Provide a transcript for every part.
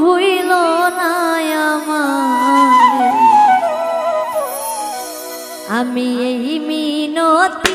ভুইল না আমার। আমি এই মিনতি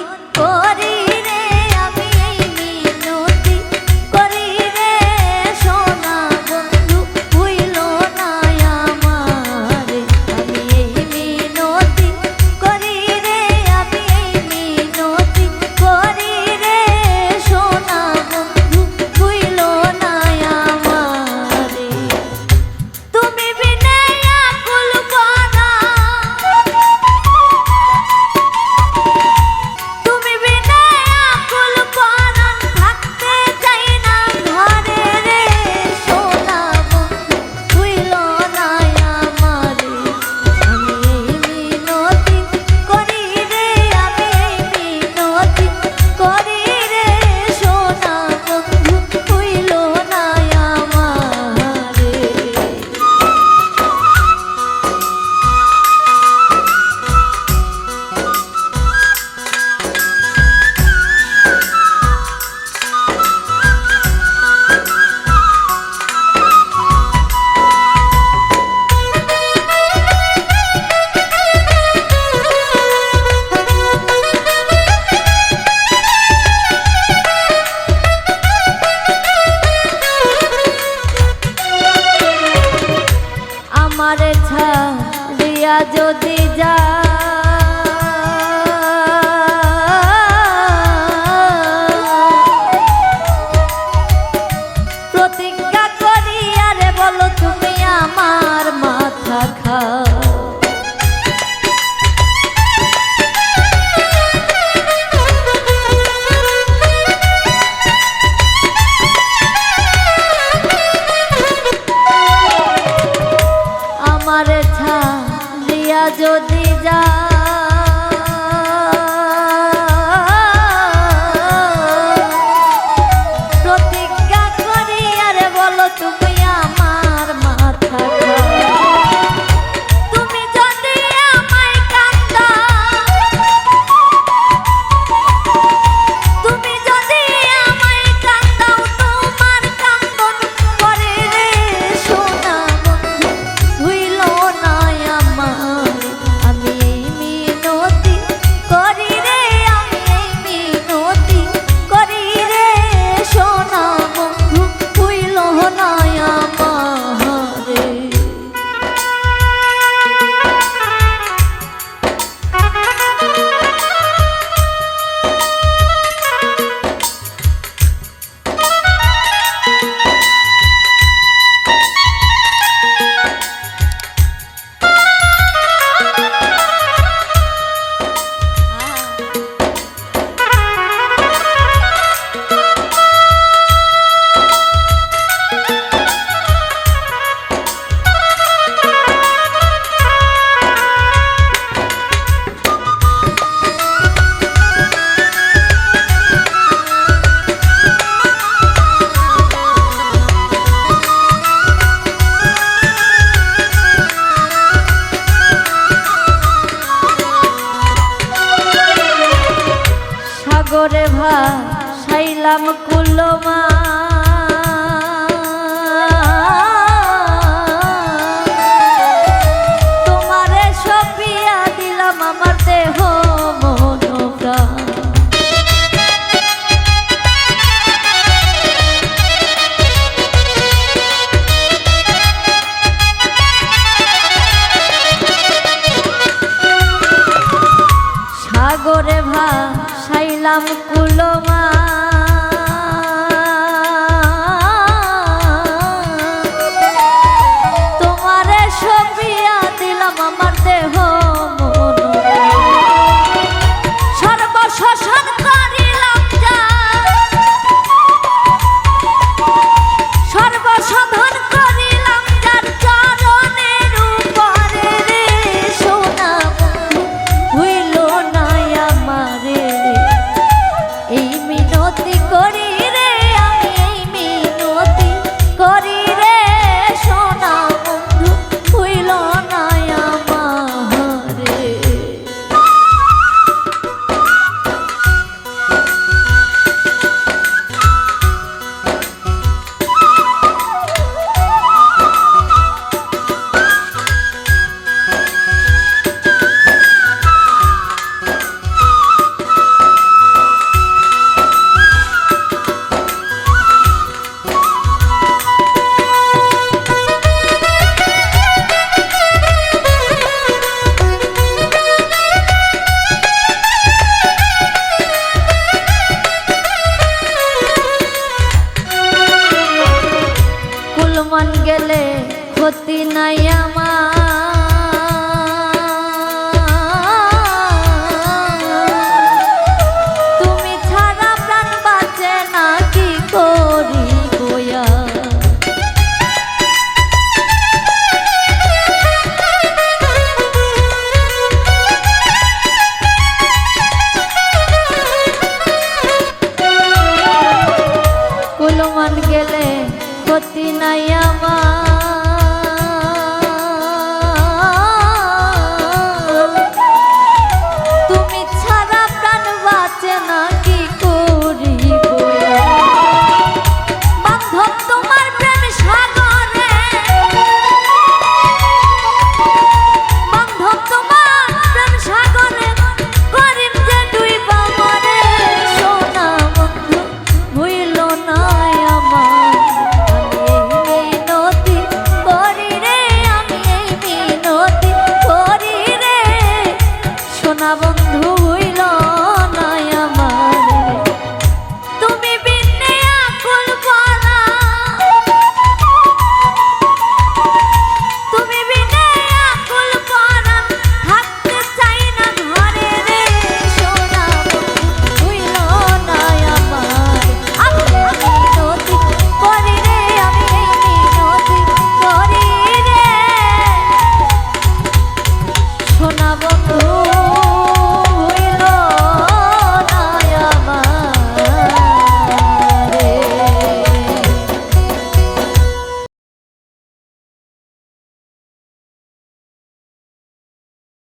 যদি যা। প্রতিজ্ঞা করি আরে বলো তুমি আমার মাথা খাও। আমার ছা দিয়া যদি যা সাইলাম কুলমা। প্রাণ গেলে ক্ষতি নাই আমার। vou